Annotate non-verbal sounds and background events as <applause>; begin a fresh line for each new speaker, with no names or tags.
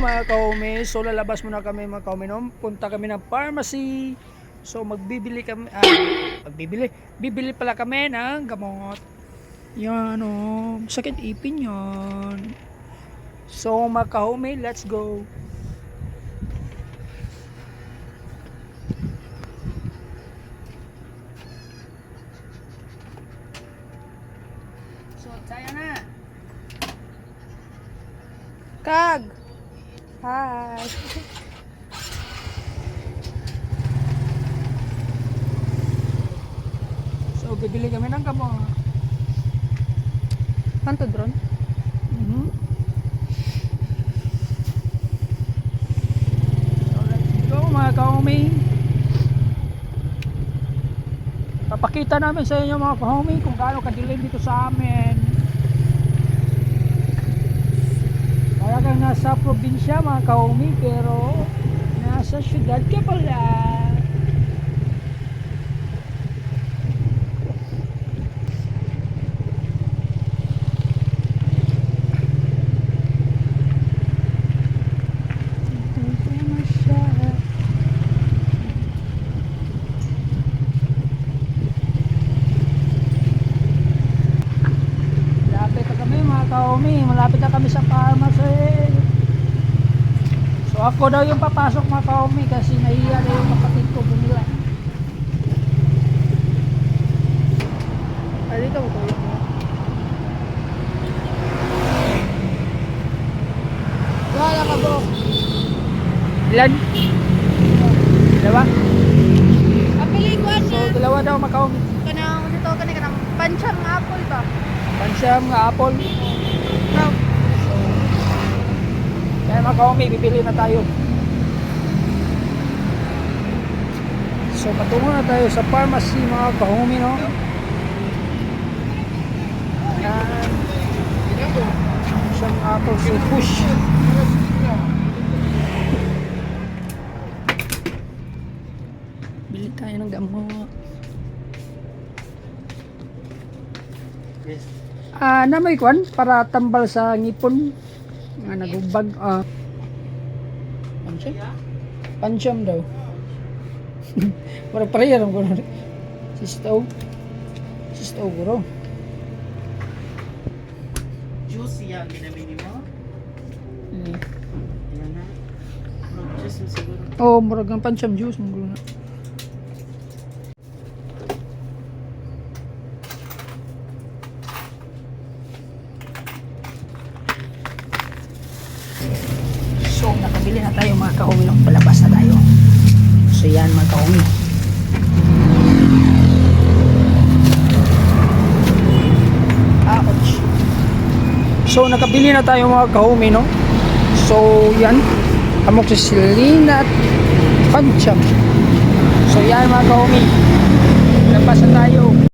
mga kaume. So lalabas muna kami mga kaume no. Punta kami ng pharmacy. So magbibili kami ah, magbibili. Bibili pala kami ng gamot. Yan oh, sakit ipin yan. So mga kaume, let's go. So, tayo na.
Kag! Hi!
So, bibili kami ng gamot.
Kanto drone?
Mhm. So, let's go mga ka-homie. Papakita namin sa inyo mga ka-homie kung gaano kadilim dito sa amin. Nasa probinsya mga ka-homie pero nasa syudad ka pala. Malapit kaomi. Malapit na kami sa pharmacy. So ako daw yung papasok mga kaomi kasi nahiya na yung kapatid ko bumila.
Ah, dito ko yun. Wala ka bro.
Ilan? Dalawa?
Apili ko
So dalawa daw mga kaomi.
Kanang dito kanang kanang pancham nga apple ba?
Pansyam nga apple.
No.
Kaya mga kaomi, bibili na tayo. So patungo na tayo sa pharmacy mga kaomi no. Yan. Siyang apple so push. Bili tayo ng gamot. Ah, na may kwan para tambal sa ngipon. Nga nagubag. Ah. Pansyam? Pansyam daw. <laughs> Para prayer ko na. Sistaw. Sistaw bro.
Juice yan, ginamini mo?
Mm.
Yan na. Juice mo siguro.
Oh, murag ng pansyam juice mo na. So, nakabili na tayo mga kaumi ng palabas na tayo. So, yan mga kaumi. Ouch. So, nakabili na tayo mga kaumi, no? So, yan. Amoxicillin at pancham. So, yan mga kaumi. Labas na tayo.